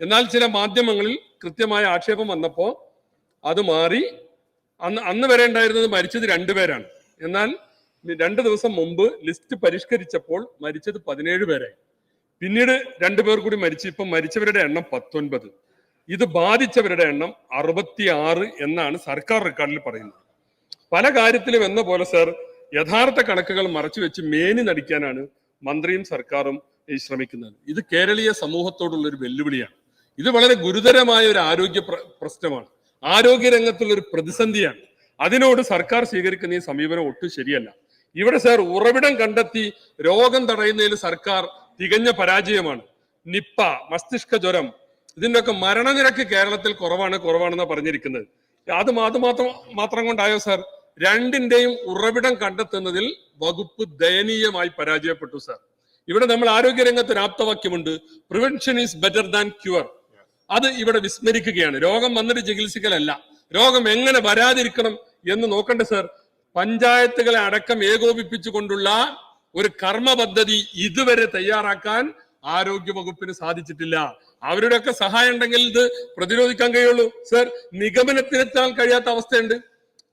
എന്നാൽ ചില മാധ്യമങ്ങളിൽ കൃത്യമായ ആക്ഷേപം വന്നപ്പോൾ അത് മാറി. അന്ന് അന്ന് വരെ ഉണ്ടായിരുന്നത് മരിച്ചത് രണ്ടുപേരാണ് എന്നാൽ രണ്ട് ദിവസം മുമ്പ് ലിസ്റ്റ് പരിഷ്കരിച്ചപ്പോൾ മരിച്ചത് പതിനേഴ് പേരായി പിന്നീട് രണ്ടുപേർ കൂടി മരിച്ചു ഇപ്പം മരിച്ചവരുടെ എണ്ണം പത്തൊൻപത്. ഇത് ബാധിച്ചവരുടെ എണ്ണം അറുപത്തിയാറ് എന്നാണ് സർക്കാർ റെക്കോർഡിൽ പറയുന്നത്. പല കാര്യത്തിലും എന്ന പോലെ സർ യഥാർത്ഥ കണക്കുകൾ മറച്ചു വെച്ച് മേനി നടിക്കാനാണ് മന്ത്രിയും സർക്കാരും ശ്രമിക്കുന്നത്. ഇത് കേരളീയ സമൂഹത്തോടുള്ള ഒരു വെല്ലുവിളിയാണ്. ഇത് വളരെ ഗുരുതരമായ ഒരു ആരോഗ്യ പ്രശ്നമാണ്. ആരോഗ്യ രംഗത്തുള്ള ഒരു പ്രതിസന്ധിയാണ്. അതിനോട് സർക്കാർ സ്വീകരിക്കുന്ന ഈ സമീപനം ഒട്ടും ശരിയല്ല. ഇവിടെ സാർ ഉറവിടം കണ്ടെത്തി രോഗം തടയുന്നതിൽ സർക്കാർ തികഞ്ഞ പരാജയമാണ്. നിപ്പ മസ്തിഷ്ക ജ്വരം ഇതിന്റെയൊക്കെ മരണനിരക്ക് കേരളത്തിൽ കുറവാണ് കുറവാണെന്ന് പറഞ്ഞിരിക്കുന്നത്. അത് മാത്രം മാത്രം കൊണ്ടായോ സാർ? രണ്ടിന്റെയും ഉറവിടം കണ്ടെത്തുന്നതിൽ വകുപ്പ് ദയനീയമായി പരാജയപ്പെട്ടു സാർ. ഇവിടെ നമ്മൾ ആരോഗ്യരംഗത്ത് ഒരു ആപ്തവാക്യമുണ്ട്. Prevention is better than cure അത് ഇവിടെ വിസ്മരിക്കുകയാണ്. രോഗം വന്നിട്ട് ചികിത്സിക്കലല്ല. രോഗം എങ്ങനെ വരാതിരിക്കണം എന്ന് നോക്കണ്ട സർ. പഞ്ചായത്തുകളെ അടക്കം ഏകോപിപ്പിച്ചുകൊണ്ടുള്ള ഒരു കർമ്മ പദ്ധതി ഇതുവരെ തയ്യാറാക്കാൻ ആരോഗ്യ വകുപ്പിന് സാധിച്ചിട്ടില്ല. അവരുടെയൊക്കെ സഹായം ഉണ്ടെങ്കിൽ ഇത് പ്രതിരോധിക്കാൻ കഴിയുള്ളൂ. സർ നിഗമനത്തിനെത്താൻ കഴിയാത്ത അവസ്ഥയുണ്ട്.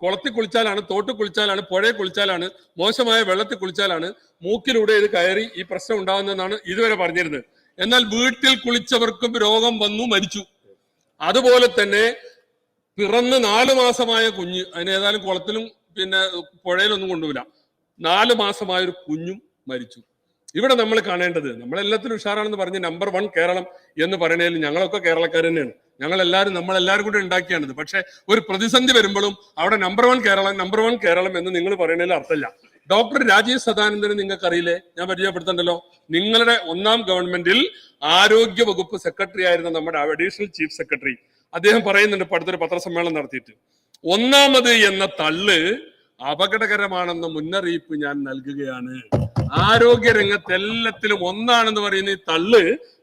കുളത്തിൽ കുളിച്ചാലാണ് തോട്ടിൽ കുളിച്ചാലാണ് പുഴയിൽ കുളിച്ചാലാണ് മോശമായ വെള്ളത്തിൽ കുളിച്ചാലാണ് മൂക്കിലൂടെ ഇത് കയറി ഈ പ്രശ്നം ഉണ്ടാകുന്നതെന്നാണ് ഇതുവരെ പറഞ്ഞിരുന്നത്. എന്നാൽ വീട്ടിൽ കുളിച്ചവർക്കും രോഗം വന്നു മരിച്ചു. അതുപോലെ തന്നെ പിറന്ന് നാല് മാസമായ കുഞ്ഞ് അതിന് ഏതായാലും കുളത്തിലും പിന്നെ പുഴയിലൊന്നും കൊണ്ടുപോയില്ല നാല് മാസമായ ഒരു കുഞ്ഞും മരിച്ചു. ഇവിടെ നമ്മൾ കാണേണ്ടത് നമ്മളെല്ലാത്തിനും ഉഷാറാണെന്ന് പറഞ്ഞ് നമ്പർ വൺ കേരളം എന്ന് പറയുന്നതിൽ ഞങ്ങളൊക്കെ കേരളക്കാർ തന്നെയാണ്. ഞങ്ങൾ എല്ലാവരും നമ്മളെല്ലാവരും കൂടെ ഉണ്ടാക്കിയാണിത്. പക്ഷെ ഒരു പ്രതിസന്ധി വരുമ്പോഴും അവിടെ number one Keralam number one Keralam എന്ന് നിങ്ങൾ പറയുന്നതിൽ അർത്ഥമില്ല. ഡോക്ടർ രാജീവ് സദാനന്ദനെ നിങ്ങൾക്ക് അറിയില്ലേ ഞാൻ പരിചയപ്പെടുത്തണ്ടല്ലോ. നിങ്ങളുടെ ഒന്നാം ഗവൺമെന്റിൽ ആരോഗ്യ വകുപ്പ് സെക്രട്ടറി ആയിരുന്ന നമ്മുടെ അഡീഷണൽ ചീഫ് സെക്രട്ടറി. അദ്ദേഹം പറയുന്നുണ്ട് അടുത്തൊരു പത്രസമ്മേളനം നടത്തിയിട്ട്. ഒന്നാമത് എന്ന തള്ള് അപകടകരമാണെന്ന മുന്നറിയിപ്പ് ഞാൻ നൽകുകയാണ്. ആരോഗ്യ രംഗത്ത് എല്ലാത്തിലും ഒന്നാണെന്ന് പറയുന്ന ഈ തള്ള്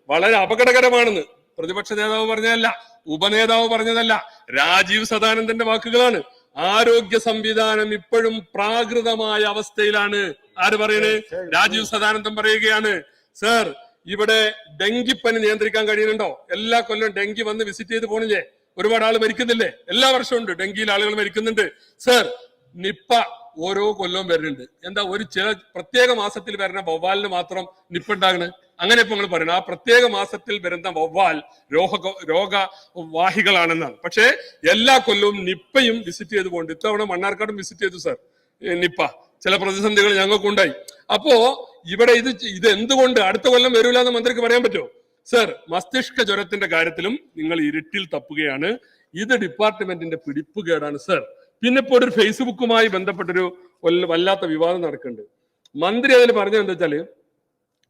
വളരെ അപകടകരമാണെന്ന് പ്രതിപക്ഷ നേതാവ് പറഞ്ഞതല്ല ഉപനേതാവ് പറഞ്ഞതല്ല രാജീവ് സദാനന്ദന്റെ വാക്കുകളാണ്. ആരോഗ്യ സംവിധാനം ഇപ്പോഴും പ്രാകൃതമായ അവസ്ഥയിലാണ്. ആര് പറയണേ? രാജീവ് സദാനന്ദം പറയുകയാണ്. സർ ഇവിടെ ഡെങ്കിപ്പനി നിയന്ത്രിക്കാൻ കഴിയുന്നുണ്ടോ? എല്ലാ കൊല്ലം ഡെങ്കി വന്ന് വിസിറ്റ് ചെയ്ത് പോണില്ലേ? ഒരുപാട് ആൾ മരിക്കുന്നില്ലേ? എല്ലാ വർഷവും ഉണ്ട് ഡെങ്കിയിൽ ആളുകൾ മരിക്കുന്നുണ്ട്. സർ നിപ്പ ഓരോ കൊല്ലവും വരുന്നുണ്ട്. എന്താ ഒരു ചില പ്രത്യേക മാസത്തിൽ വരുന്ന വവ്വാലിന് മാത്രം നിപ്പ ഉണ്ടാകണ് അങ്ങനെ ഇപ്പൊ നിങ്ങൾ പറയുന്നത് ആ പ്രത്യേക മാസത്തിൽ വരുന്ന വവ്വാൽ രോഗ രോഗവാഹികളാണെന്നാണ്. പക്ഷേ എല്ലാ കൊല്ലവും നിപ്പയും വിസിറ്റ് ചെയ്ത് പോകുന്നുണ്ട് ഇത്തവണ മണ്ണാർക്കാടും വിസിറ്റ് ചെയ്തു സർ നിപ്പ. ചില പ്രതിസന്ധികൾ ഞങ്ങൾക്കുണ്ടായി. അപ്പോ ഇവിടെ ഇത് ഇത് എന്തുകൊണ്ട് അടുത്ത കൊല്ലം വരൂല എന്ന് മന്ത്രിക്ക് പറയാൻ പറ്റുമോ സർ മസ്തിഷ്ക ജ്വരത്തിന്റെ കാര്യത്തിലും നിങ്ങൾ ഇരുട്ടിൽ തപ്പുകയാണ്. ഇത് ഡിപ്പാർട്ട്മെന്റിന്റെ പിടിപ്പുകേടാണ് സർ പിന്നെ ഇപ്പോൾ ഒരു ഫേസ്ബുക്കുമായി ബന്ധപ്പെട്ടൊരു വല്ല- വല്ലാത്ത വിവാദം നടക്കുന്നുണ്ട്. മന്ത്രി അതിൽ പറഞ്ഞത് എന്താ വെച്ചാൽ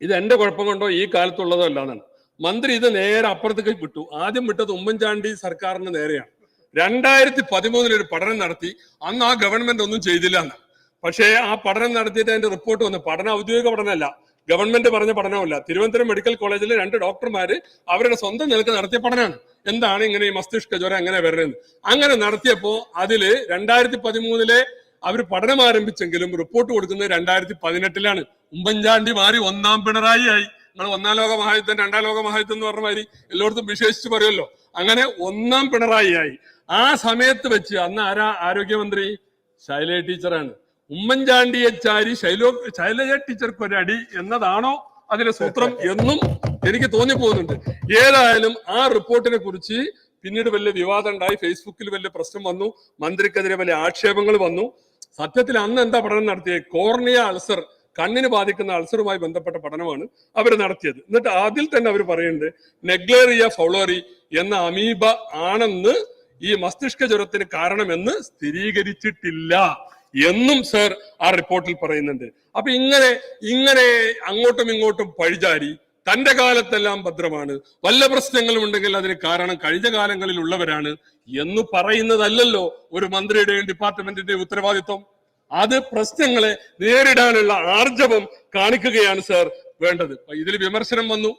ഇത് എന്റെ കുഴപ്പം കൊണ്ടോ ഈ കാലത്തുള്ളതോ അല്ലാന്നാണ്. മന്ത്രി ഇത് നേരെ അപ്പുറത്തേക്ക് വിട്ടു. ആദ്യം വിട്ടത് ഉമ്മൻചാണ്ടി സർക്കാരിന് നേരെയാണ്. രണ്ടായിരത്തി പതിമൂന്നിൽ ഒരു പഠനം നടത്തി. അന്ന് ആ ഗവൺമെന്റ് ഒന്നും ചെയ്തില്ല എന്ന് പക്ഷേ ആ പഠനം നടത്തിയിട്ട് അതിന്റെ റിപ്പോർട്ട് വന്നു. പഠനം ഔദ്യോഗിക പഠനമല്ല. ഗവൺമെന്റ് പറഞ്ഞ പഠനമല്ല തിരുവനന്തപുരം മെഡിക്കൽ കോളേജിലെ രണ്ട് ഡോക്ടർമാര് അവരുടെ സ്വന്തം നിലയ്ക്ക് നടത്തിയ പഠനമാണ്. എന്താണ് ഇങ്ങനെ ഈ മസ്തിഷ്ക ജ്വരം എങ്ങനെ വരുന്നത് അങ്ങനെ നടത്തിയപ്പോ അതിൽ രണ്ടായിരത്തി പതിമൂന്നിലെ അവർ പഠനം ആരംഭിച്ചെങ്കിലും റിപ്പോർട്ട് കൊടുക്കുന്നത് രണ്ടായിരത്തി പതിനെട്ടിലാണ് ഉമ്മൻചാണ്ടി മാറി ഒന്നാം പിണറായി ആയി. നിങ്ങൾ ഒന്നാം ലോക മഹായുദ്ധം രണ്ടാം ലോക മഹായുദ്ധം എന്ന് പറഞ്ഞ മാതിരി എല്ലായിടത്തും വിശേഷിച്ച് പറയുമല്ലോ. അങ്ങനെ ഒന്നാം പിണറായി ആയി. ആ സമയത്ത് വെച്ച് അന്ന് ആരാ ആരോഗ്യമന്ത്രി? ശൈലജ ടീച്ചറാണ്. ഉമ്മൻചാണ്ടിയെ ചാരി ശൈലോ ശൈലജ ടീച്ചർക്ക് ഒരു അടി എന്നതാണോ അതിലെ സൂത്രം എന്നും എനിക്ക് തോന്നിപ്പോകുന്നുണ്ട്. ഏതായാലും ആ റിപ്പോർട്ടിനെ കുറിച്ച് പിന്നീട് വലിയ വിവാദം ഉണ്ടായി. ഫേസ്ബുക്കിൽ വലിയ പ്രശ്നം വന്നു. മന്ത്രിക്കെതിരെ വലിയ ആക്ഷേപങ്ങൾ വന്നു. സത്യത്തിൽ അന്ന് എന്താ പഠനം നടത്തിയത് കോർണിയ അൾസർ കണ്ണിന് ബാധിക്കുന്ന അൾസറുമായി ബന്ധപ്പെട്ട പഠനമാണ് അവർ നടത്തിയത്. എന്നിട്ട് അതിൽ തന്നെ അവർ പറയുന്നുണ്ട് നെഗ്ലേറിയ ഫൗളോറി എന്ന അമീബ ആണെന്ന് ഈ മസ്തിഷ്ക ജ്വരത്തിന് കാരണമെന്ന് സ്ഥിരീകരിച്ചിട്ടില്ല എന്നും സർ ആ റിപ്പോർട്ടിൽ പറയുന്നുണ്ട്. അപ്പൊ ഇങ്ങനെ ഇങ്ങനെ അങ്ങോട്ടും ഇങ്ങോട്ടും പഴിചാരി തന്റെ കാലത്തെല്ലാം ഭദ്രമാണ്. വല്ല പ്രശ്നങ്ങളും ഉണ്ടെങ്കിൽ അതിന് കാരണം കഴിഞ്ഞ കാലങ്ങളിൽ ഉള്ളവരാണ് എന്ന് പറയുന്നതല്ലല്ലോ ഒരു മന്ത്രിയുടെയും ഡിപ്പാർട്ട്മെന്റിന്റെയും ഉത്തരവാദിത്വം. അത് പ്രശ്നങ്ങളെ നേരിടാനുള്ള ആർജവം കാണിക്കുകയാണ് സർ വേണ്ടത്. ഇതിൽ വിമർശനം വന്നു.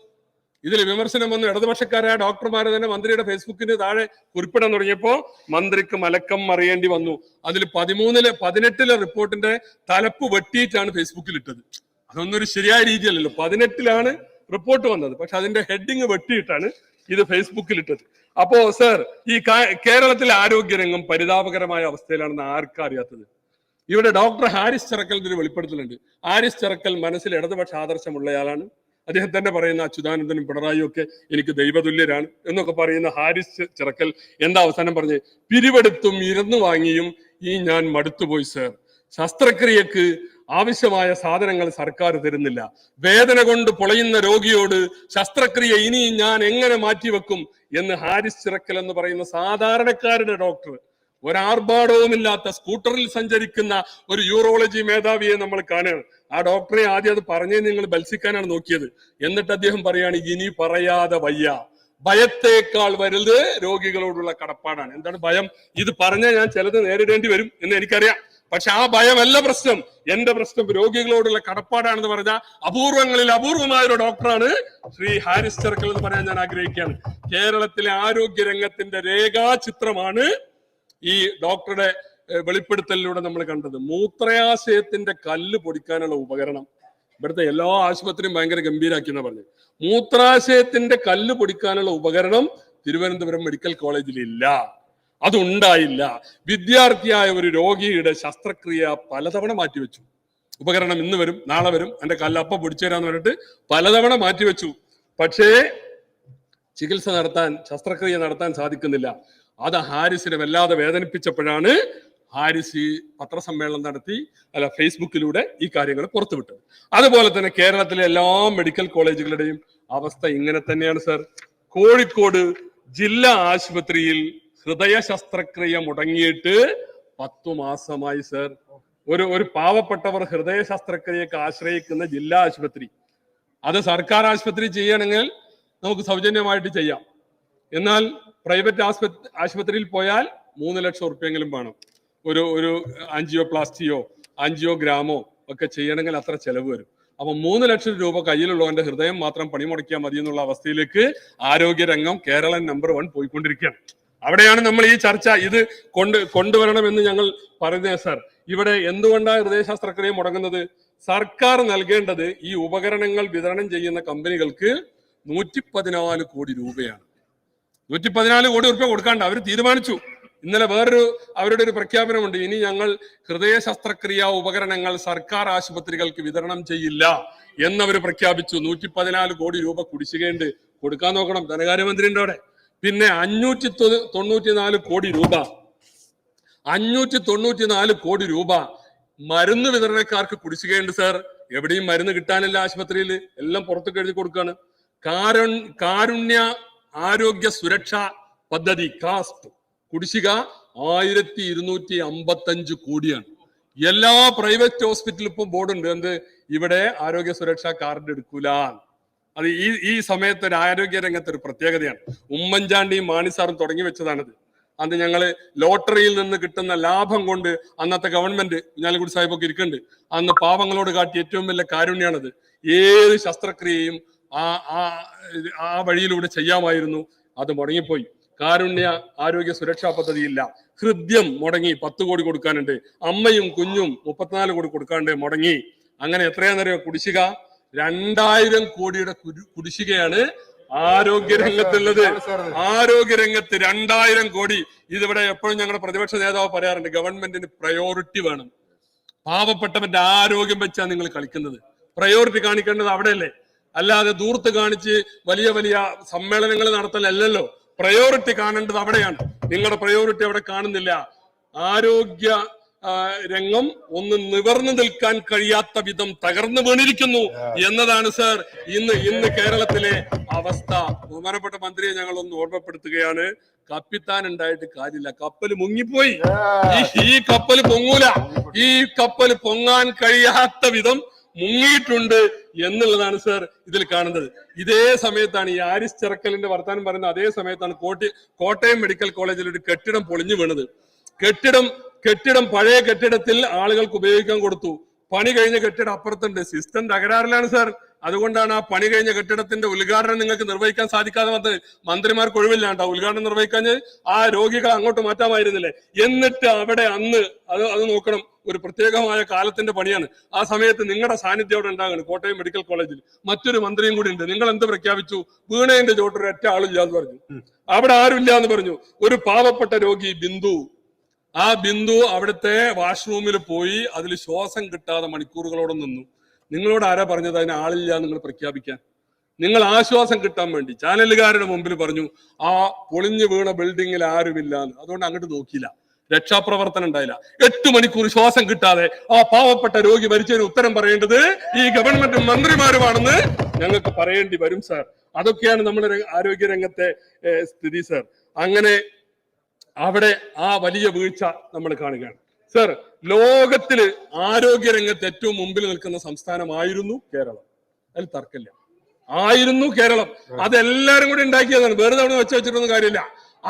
ഇതിൽ വിമർശനം വന്നു. ഇടതുപക്ഷക്കാരായ ഡോക്ടർമാരെ തന്നെ മന്ത്രിയുടെ ഫേസ്ബുക്കിന് താഴെ കുറിപ്പിടാൻ തുടങ്ങിയപ്പോ മന്ത്രിക്ക് മലക്കം മറിയേണ്ടി വന്നു. അതിൽ പതിമൂന്നിലെ പതിനെട്ടിലെ റിപ്പോർട്ടിന്റെ തലപ്പ് വെട്ടിയിട്ടാണ് ഫേസ്ബുക്കിൽ ഇട്ടത്. അതൊന്നും ഒരു ശരിയായ രീതിയല്ലല്ലോ. പതിനെട്ടിലാണ് റിപ്പോർട്ട് വന്നത്. പക്ഷെ അതിന്റെ ഹെഡിങ് വെട്ടിയിട്ടാണ് ഇത് ഫേസ്ബുക്കിൽ ഇട്ടത്. അപ്പോ സർ ഈ കേരളത്തിലെ ആരോഗ്യരംഗം പരിതാപകരമായ അവസ്ഥയിലാണെന്ന് ആർക്കും അറിയാത്തത്? ഇവിടെ ഡോക്ടർ ഹാരിസ് ചെറക്കലിന്റെ ഒരു വെളിപ്പെടുത്തലുണ്ട്. ഹാരിസ് ചെറക്കൽ മനസ്സിൽ ഇടതുപക്ഷ ആദർശമുള്ളയാളാണ്. അദ്ദേഹം തന്നെ പറയുന്ന അച്യുതാനന്ദനും പിണറായിയും ഒക്കെ എനിക്ക് ദൈവതുല്യരാണ് എന്നൊക്കെ പറയുന്ന ഹാരിസ് ചിറക്കൽ എന്താ അവസാനം പറഞ്ഞ് പിരിവെടുത്തും ഇരുന്നു വാങ്ങിയും ഈ ഞാൻ മടുത്തുപോയി സർ ശസ്ത്രക്രിയക്ക് ആവശ്യമായ സാധനങ്ങൾ സർക്കാർ തരുന്നില്ല. വേദന കൊണ്ട് പൊളയുന്ന രോഗിയോട് ശസ്ത്രക്രിയ ഇനി ഞാൻ എങ്ങനെ മാറ്റിവെക്കും എന്ന് ഹാരിസ് ചിറക്കൽ എന്ന് പറയുന്ന സാധാരണക്കാരുടെ ഡോക്ടർ ഒരാർഭാടവുമില്ലാത്ത സ്കൂട്ടറിൽ സഞ്ചരിക്കുന്ന ഒരു യൂറോളജി മേധാവിയെ നമ്മൾ കാണുകയാണ്. ആ ഡോക്ടറെ ആദ്യം അത് പറഞ്ഞേ നിങ്ങൾ ബത്സിക്കാനാണ് നോക്കിയത്. എന്നിട്ട് അദ്ദേഹം പറയാണ് ഇനി പറയാതെ വയ്യ. ഭയത്തേക്കാൾ വലുത് രോഗികളോടുള്ള കടപ്പാടാണ്. എന്താണ് ഭയം? ഇത് പറഞ്ഞാൽ ഞാൻ ചിലത് നേരിടേണ്ടി വരും എന്ന് എനിക്കറിയാം. പക്ഷെ ആ ഭയമല്ല പ്രശ്നം. എന്റെ പ്രശ്നം രോഗികളോടുള്ള കടപ്പാടാണെന്ന് പറഞ്ഞ അപൂർവങ്ങളിൽ അപൂർവമായ ഒരു ഡോക്ടറാണ് ശ്രീ ഹാരിസ് ചെറുക്കൽ എന്ന് പറയാൻ ഞാൻ ആഗ്രഹിക്കുകയാണ്. കേരളത്തിലെ ആരോഗ്യ രംഗത്തിന്റെ രേഖാചിത്രമാണ് ഈ ഡോക്ടറുടെ വെളിപ്പെടുത്തലിലൂടെ നമ്മൾ കണ്ടത്. മൂത്രയാശയത്തിന്റെ കല്ല് പൊടിക്കാനുള്ള ഉപകരണം. ഇവിടുത്തെ എല്ലാ ആശുപത്രിയും ഭയങ്കര ഗംഭീരാക്കി എന്ന് പറഞ്ഞു മൂത്രാശയത്തിന്റെ കല്ല് പൊടിക്കാനുള്ള ഉപകരണം തിരുവനന്തപുരം മെഡിക്കൽ കോളേജിൽ ഇല്ല. അതുണ്ടായില്ല. വിദ്യാർത്ഥിയായ ഒരു രോഗിയുടെ ശസ്ത്രക്രിയ പലതവണ മാറ്റിവെച്ചു. ഉപകരണം ഇന്ന് വരും നാളെ വരും. എന്റെ കല്ല് പൊടിച്ചു പൊടിച്ചുതരാന്ന് പറഞ്ഞിട്ട് പലതവണ മാറ്റിവെച്ചു. പക്ഷേ ചികിത്സ നടത്താൻ ശസ്ത്രക്രിയ നടത്താൻ സാധിക്കുന്നില്ല. അത് ഹാരിസിനെ വല്ലാതെ വേദനിപ്പിച്ചപ്പോഴാണ് ഹാരിസ് ഈ പത്രസമ്മേളനം നടത്തി അല്ല ഫേസ്ബുക്കിലൂടെ ഈ കാര്യങ്ങൾ പുറത്തുവിട്ടത്. അതുപോലെ തന്നെ കേരളത്തിലെ എല്ലാ മെഡിക്കൽ കോളേജുകളുടെയും അവസ്ഥ ഇങ്ങനെ തന്നെയാണ് സർ. കോഴിക്കോട് ജില്ലാ ആശുപത്രിയിൽ ഹൃദയ ശസ്ത്രക്രിയ മുടങ്ങിയിട്ട് പത്തു മാസമായി സർ. ഒരു ഒരു പാവപ്പെട്ടവർ ഹൃദയ ശസ്ത്രക്രിയക്ക് ആശ്രയിക്കുന്ന ജില്ലാ ആശുപത്രി. അത് സർക്കാർ ആശുപത്രി ചെയ്യണമെങ്കിൽ നമുക്ക് സൗജന്യമായിട്ട് ചെയ്യാം. എന്നാൽ പ്രൈവറ്റ് ആശുപത്രിയിൽ പോയാൽ മൂന്ന് ലക്ഷം ഉറുപ്പ്യെങ്കിലും വേണം. ഒരു ഒരു ആൻജിയോപ്ലാസ്റ്റിയോ ആൻജിയോഗ്രാമോ ഒക്കെ ചെയ്യണമെങ്കിൽ അത്ര ചെലവ് വരും. അപ്പൊ മൂന്ന് ലക്ഷം രൂപ കയ്യിലുള്ളവന്റെ ഹൃദയം മാത്രം പണിമുടക്കിയാൽ മതി എന്നുള്ള അവസ്ഥയിലേക്ക് ആരോഗ്യരംഗം കേരളം നമ്പർ വൺ പോയിക്കൊണ്ടിരിക്കുകയാണ്. അവിടെയാണ് നമ്മൾ ഈ ചർച്ച. ഇത് കൊണ്ട് കൊണ്ടുവരണമെന്ന് ഞങ്ങൾ പറഞ്ഞത് സാർ. ഇവിടെ എന്തുകൊണ്ടാണ് ഹൃദയശാസ്ത്രക്രിയ മുടങ്ങുന്നത്? സർക്കാർ നൽകേണ്ടത് ഈ ഉപകരണങ്ങൾ വിതരണം ചെയ്യുന്ന കമ്പനികൾക്ക് നൂറ്റി പതിനാല് കോടി രൂപയാണ്. നൂറ്റി പതിനാല് കോടി റുപ്യ കൊടുക്കാണ്ട് അവർ തീരുമാനിച്ചു. ഇന്നലെ വേറൊരു അവരുടെ ഒരു പ്രഖ്യാപനമുണ്ട്. ഇനി ഞങ്ങൾ ഹൃദയ ശസ്ത്രക്രിയ ഉപകരണങ്ങൾ സർക്കാർ ആശുപത്രികൾക്ക് വിതരണം ചെയ്യില്ല എന്നവർ പ്രഖ്യാപിച്ചു. നൂറ്റി പതിനാല് കോടി രൂപ കുടിശ്ശികയുണ്ട്. കൊടുക്കാൻ നോക്കണം. ധനകാര്യമന്ത്രിന്റെ അവിടെ. പിന്നെ അഞ്ഞൂറ്റി തൊണ്ണൂറ്റി നാല് കോടി രൂപ. അഞ്ഞൂറ്റി തൊണ്ണൂറ്റി നാല് കോടി രൂപ മരുന്ന് വിതരണക്കാർക്ക് കുടിശ്ശികയുണ്ട് സാർ. എവിടെയും മരുന്ന് കിട്ടാനില്ല ആശുപത്രിയിൽ. എല്ലാം പുറത്തേക്ക് എഴുതി കൊടുക്കുകയാണ് കാരുണ്യ ആരോഗ്യ സുരക്ഷാ പദ്ധതി കാസ്റ്റ് കുടിശ്ശിക ആയിരത്തി ഇരുന്നൂറ്റി അമ്പത്തി അഞ്ച് കോടിയാണ്. എല്ലാ പ്രൈവറ്റ് ഹോസ്പിറ്റലിൽ ഇപ്പം ബോർഡുണ്ട്. എന്ത്? ഇവിടെ ആരോഗ്യ സുരക്ഷാ കാർഡ് എടുക്കൂല. അത് ഈ ഈ സമയത്ത് ഒരു ആരോഗ്യ രംഗത്ത് ഒരു പ്രത്യേകതയാണ്. ഉമ്മൻചാണ്ടിയും മാണിസാറും തുടങ്ങി വെച്ചതാണത്. അന്ന് ഞങ്ങൾ ലോട്ടറിയിൽ നിന്ന് കിട്ടുന്ന ലാഭം കൊണ്ട് അന്നത്തെ ഗവൺമെന്റ് കുഞ്ഞാലിക്കുടി സാഹിബൊക്കെ ഇരിക്കുന്നുണ്ട്. അന്ന് പാവങ്ങളോട് കാട്ടി ഏറ്റവും വലിയ കാരുണ്യാണത്. ഏത് ശസ്ത്രക്രിയയും ആ ആ ആ വഴിയിലൂടെ ചെയ്യാമായിരുന്നു. അത് മുടങ്ങിപ്പോയി. കാരുണ്യ ആരോഗ്യ സുരക്ഷാ പദ്ധതിയില്ല. ഹൃദ്യം മുടങ്ങി പത്ത് കോടി കൊടുക്കാനുണ്ട്. അമ്മയും കുഞ്ഞും മുപ്പത്തിനാല് കോടി കൊടുക്കാണ്ട് മുടങ്ങി. അങ്ങനെ എത്രയാണെന്നറിയോ കുടിശ്ശിക രണ്ടായിരം കോടിയുടെ കുടിശ്ശികയാണ് ആരോഗ്യ രംഗത്തുള്ളത്. ആരോഗ്യ രംഗത്ത് രണ്ടായിരം കോടി. ഇതിവിടെ എപ്പോഴും ഞങ്ങളുടെ പ്രതിപക്ഷ നേതാവ് പറയാറുണ്ട് ഗവൺമെന്റിന് പ്രയോറിറ്റി വേണം. പാവപ്പെട്ടവന്റെ ആരോഗ്യം വെച്ചാണ് നിങ്ങൾ കളിക്കുന്നത്. പ്രയോറിറ്റി കാണിക്കേണ്ടത് അവിടെയല്ലേ? അല്ലാതെ ദൂർത്ത് കാണിച്ച് വലിയ വലിയ സമ്മേളനങ്ങൾ നടത്തലല്ലല്ലോ. പ്രയോറിറ്റി കാണേണ്ടത് അവിടെയാണ്. നിങ്ങളുടെ പ്രയോറിറ്റി അവിടെ കാണുന്നില്ല. ആരോഗ്യ രംഗം ഒന്ന് നിവർന്നു നിൽക്കാൻ കഴിയാത്ത വിധം തകർന്നു വീണിരിക്കുന്നു എന്നതാണ് സർ ഇന്ന് ഇന്ന് കേരളത്തിലെ അവസ്ഥ. ബഹുമാനപ്പെട്ട മന്ത്രിയെ ഞങ്ങൾ ഒന്ന് ഓർമ്മപ്പെടുത്തുകയാണ്. കപ്പിത്താൻ ഉണ്ടായിട്ട് കാര്യമില്ല. കപ്പൽ മുങ്ങിപ്പോയി. ഈ- കപ്പൽ പൊങ്ങൂല. ഈ കപ്പൽ പൊങ്ങാൻ കഴിയാത്ത വിധം മുങ്ങിയിട്ടുണ്ട്. എന്നുള്ളതാണ് സർ ഇതിൽ കാണുന്നത്. ഇതേ സമയത്താണ് ഈ ആരിസ് ചെറക്കലിന്റെ വർത്താനം പറയുന്ന അതേ സമയത്താണ് കോട്ടി കോട്ടയം മെഡിക്കൽ കോളേജിൽ ഒരു കെട്ടിടം പൊളിഞ്ഞു വീണത്. കെട്ടിടം കെട്ടിടം പഴയ കെട്ടിടത്തിൽ ആളുകൾക്ക് ഉപയോഗിക്കാൻ കൊടുത്തു. പണി കഴിഞ്ഞ കെട്ടിടം അപ്പുറത്തുണ്ട്. സിസ്റ്റം തകരാറിലാണ് സാർ അതുകൊണ്ടാണ് ആ പണി കഴിഞ്ഞ കെട്ടിടത്തിന്റെ ഉദ്ഘാടനം നിങ്ങൾക്ക് നിർവഹിക്കാൻ സാധിക്കാതെ വന്നത്. മന്ത്രിമാർക്ക് ഒഴിവില്ലാണ്ടോ ഉദ്ഘാടനം നിർവഹിക്കാൻ ആ രോഗികളെ അങ്ങോട്ട് മാറ്റാമായിരുന്നില്ലേ? എന്നിട്ട് അവിടെ അന്ന് അത് അത് നോക്കണം. ഒരു പ്രത്യേകമായ കാലത്തിന്റെ പണിയാണ്. ആ സമയത്ത് നിങ്ങളുടെ സാന്നിധ്യം അവിടെ ഉണ്ടാകണം. കോട്ടയം മെഡിക്കൽ കോളേജിൽ. മറ്റൊരു മന്ത്രിയും കൂടി ഉണ്ട്. നിങ്ങൾ എന്ത് പ്രഖ്യാപിച്ചു? വീണേന്റെ ചോട്ടർ ഒറ്റ ആളില്ല എന്ന് പറഞ്ഞു. അവിടെ ആരുമില്ല എന്ന് പറഞ്ഞു. ഒരു പാവപ്പെട്ട രോഗി ബിന്ദു. ആ ബിന്ദു അവിടുത്തെ വാഷ്റൂമിൽ പോയി അതിൽ ശ്വാസം കിട്ടാതെ മണിക്കൂറുകളോടെ നിന്നു. നിങ്ങളോട് ആരാ പറഞ്ഞത്? അതിന് ആളില്ല നിങ്ങൾ പ്രഖ്യാപിക്കാൻ. നിങ്ങൾ ആശ്വാസം കിട്ടാൻ വേണ്ടി. ചാനലുകാരുടെ മുമ്പിൽ പറഞ്ഞു ആ പൊളിഞ്ഞു വീണ ബിൽഡിങ്ങിൽ ആരുമില്ല അതുകൊണ്ട് അങ്ങോട്ട് നോക്കിയില്ല. രക്ഷാപ്രവർത്തനം ഉണ്ടായില്ല. എട്ട് മണിക്കൂർ ശ്വാസം കിട്ടാതെ ആ പാവപ്പെട്ട രോഗി മരിച്ചതിന് ഉത്തരം പറയേണ്ടത് ഈ ഗവൺമെന്റ് മന്ത്രിമാരുമാണെന്ന് ഞങ്ങൾക്ക് പറയേണ്ടി വരും സാർ അതൊക്കെയാണ് നമ്മുടെ ആരോഗ്യ രംഗത്തെ സ്ഥിതി സാർ അങ്ങനെ അവിടെ ആ വലിയ വീഴ്ച നമ്മൾ കാണുകയാണ്. സർ ലോകത്തിൽ ആരോഗ്യ രംഗത്ത് ഏറ്റവും മുമ്പിൽ നിൽക്കുന്ന സംസ്ഥാനമായിരുന്നു കേരളം. അതിൽ തർക്കമില്ല. ആയിരുന്നു കേരളം. അതെല്ലാരും കൂടി ഉണ്ടാക്കിയതാണ്. വെറുതെ അവിടെ വെച്ച് വെച്ചിട്ടൊന്നും കാര്യമില്ല.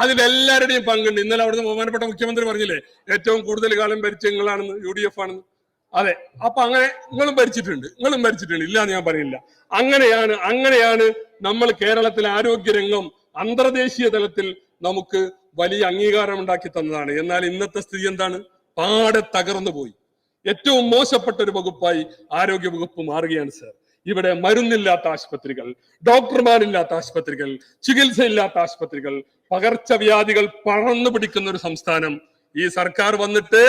അതിലെല്ലാവരുടെയും പങ്കുണ്ട്. ഇന്നലെ അവിടുന്ന് ബഹുമാനപ്പെട്ട മുഖ്യമന്ത്രി പറഞ്ഞില്ലേ ഏറ്റവും കൂടുതൽ കാലം ഭരിച്ച നിങ്ങളാണെന്ന് യു ഡി എഫ് ആണെന്ന്. അതെ. അപ്പൊ അങ്ങനെ നിങ്ങളും ഭരിച്ചിട്ടുണ്ട്. നിങ്ങളും ഭരിച്ചിട്ടുണ്ട്. ഇല്ല ഞാൻ പറയില്ല അങ്ങനെയാണ് അങ്ങനെയാണ് നമ്മൾ കേരളത്തിലെ ആരോഗ്യരംഗം അന്തർദേശീയ തലത്തിൽ നമുക്ക് വലിയ അംഗീകാരം ഉണ്ടാക്കി തന്നതാണ്. എന്നാൽ ഇന്നത്തെ സ്ഥിതി എന്താണ്? പാടെ തകർന്നു പോയി. ഏറ്റവും മോശപ്പെട്ട ഒരു വകുപ്പായി ആരോഗ്യ വകുപ്പ് മാറുകയാണ് സർ. ഇവിടെ മരുന്നില്ലാത്ത ആശുപത്രികൾ ഡോക്ടർമാരില്ലാത്ത ആശുപത്രികൾ ചികിത്സയില്ലാത്ത ആശുപത്രികൾ പകർച്ചവ്യാധികൾ പടർന്നു പിടിക്കുന്ന ഒരു സംസ്ഥാനം ഈ സർക്കാർ വന്നിട്ട്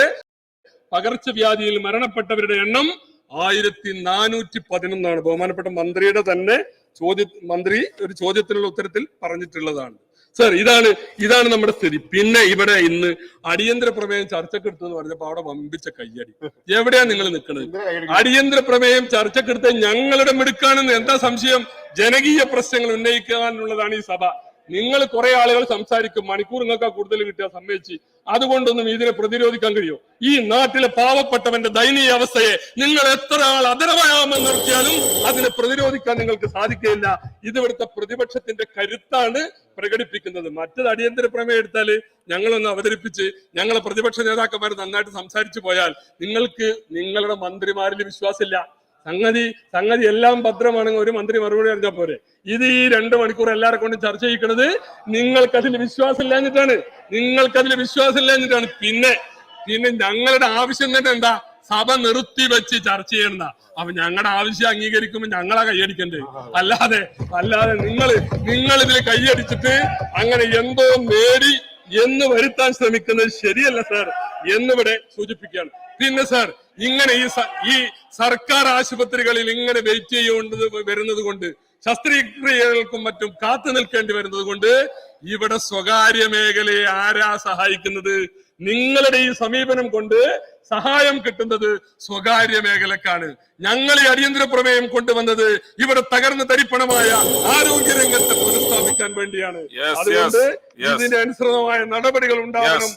പകർച്ചവ്യാധിയിൽ മരണപ്പെട്ടവരുടെ എണ്ണം ആയിരത്തി നാനൂറ്റി പതിനൊന്നാണ്. ബഹുമാനപ്പെട്ട മന്ത്രിയുടെ തന്നെ ചോദ്യ മന്ത്രി ഒരു ചോദ്യത്തിനുള്ള ഉത്തരത്തിൽ പറഞ്ഞിട്ടുള്ളതാണ്. സർ ഇതാണ് ഇതാണ് നമ്മുടെ സ്ഥിതി. പിന്നെ ഇവിടെ ഇന്ന് അടിയന്തര പ്രമേയം ചർച്ചക്കെടുത്തു എന്ന് പറഞ്ഞപ്പോ അവിടെ വമ്പിച്ച കയ്യടി. എവിടെയാ നിങ്ങൾ നിൽക്കുന്നത് അടിയന്തര പ്രമേയം ചർച്ചക്കെടുത്ത് ഞങ്ങളുടെ മിടുക്കാണെന്ന് എന്താ സംശയം? ജനകീയ പ്രശ്നങ്ങൾ ഉന്നയിക്കാനുള്ളതാണ് ഈ സഭ. നിങ്ങൾ കുറെ ആളുകൾ സംസാരിക്കും മണിക്കൂർ നിങ്ങൾക്ക് കൂടുതൽ കിട്ടിയാൽ സമ്മതിച്ച്. അതുകൊണ്ടൊന്നും ഇതിനെ പ്രതിരോധിക്കാൻ കഴിയോ? ഈ നാട്ടിലെ പാവപ്പെട്ടവന്റെ ദയനീയ അവസ്ഥയെ നിങ്ങൾ എത്ര ആൾ അതരമായാമെന്ന് നിർത്തിയാലും അതിനെ പ്രതിരോധിക്കാൻ നിങ്ങൾക്ക് സാധിക്കില്ല ഇതിവിടുത്തെ പ്രതിപക്ഷത്തിന്റെ കരുത്താണ് പ്രകടിപ്പിക്കുന്നത്. മറ്റത് അടിയന്തര പ്രമേയം എടുത്താൽ ഞങ്ങളൊന്ന് അവതരിപ്പിച്ച് ഞങ്ങളെ പ്രതിപക്ഷ നേതാക്കന്മാർ നന്നായിട്ട് സംസാരിച്ചു പോയാൽ നിങ്ങൾക്ക് നിങ്ങളുടെ മന്ത്രിമാരിൽ വിശ്വാസമില്ല. സംഗതി സംഗതി എല്ലാം ഭദ്രമാണെങ്കിൽ ഒരു മന്ത്രി മറുപടി അറിഞ്ഞാൽ പോരെ. ഇത് ഈ രണ്ട് മണിക്കൂർ എല്ലാവരെ കൊണ്ട് ചർച്ച ചെയ്യിക്കുന്നത് നിങ്ങൾക്കതിൽ വിശ്വാസം ഇല്ലാഞ്ഞിട്ടാണ് നിങ്ങൾക്കതിൽ വിശ്വാസം ഇല്ലാഞ്ഞിട്ടാണ് പിന്നെ പിന്നെ ഞങ്ങളുടെ ആവശ്യം തന്നെ എന്താ? സഭ നിർത്തി വെച്ച് ചർച്ച ചെയ്യണ്ട അപ്പൊ ഞങ്ങളുടെ ആവശ്യം അംഗീകരിക്കുമ്പോൾ ഞങ്ങളെ കൈയടിക്കണ്ടേ? അല്ലാതെ അല്ലാതെ നിങ്ങൾ നിങ്ങൾ ഇതിൽ കൈയടിച്ചിട്ട് അങ്ങനെ എന്തോ നേടി എന്ന് വരുത്താൻ ശ്രമിക്കുന്നത് ശരിയല്ല സാർ. എന്നിവിടെ സൂചിപ്പിക്കുകയാണ്. പിന്നെ സാർ ഇങ്ങനെ ഈ ഈ സർക്കാർ ആശുപത്രികളിൽ ഇങ്ങനെ വെയിറ്റ് ചെയ്യേണ്ടത് വരുന്നത് കൊണ്ട് ശസ്ത്രക്രിയകൾക്കും മറ്റും കാത്തു നിൽക്കേണ്ടി വരുന്നത് കൊണ്ട് ഇവിടെ സ്വകാര്യ മേഖലയെ ആരാ സഹായിക്കുന്നത്? നിങ്ങളുടെ ഈ സമീപനം കൊണ്ട് സഹായം കിട്ടുന്നത് സ്വകാര്യ മേഖലക്കാണ്. ഞങ്ങൾ ഈ അടിയന്തര പ്രമേയം കൊണ്ടുവന്നത് ഇവിടെ തകർന്ന് തരിപ്പണമായ ആരോഗ്യ രംഗത്തെ പുനഃസ്ഥാപിക്കാൻ വേണ്ടിയാണ്. അതുകൊണ്ട് ഇതിന്റെ. ഇതിന് അനുസൃതമായ നടപടികൾ ഉണ്ടാവണം.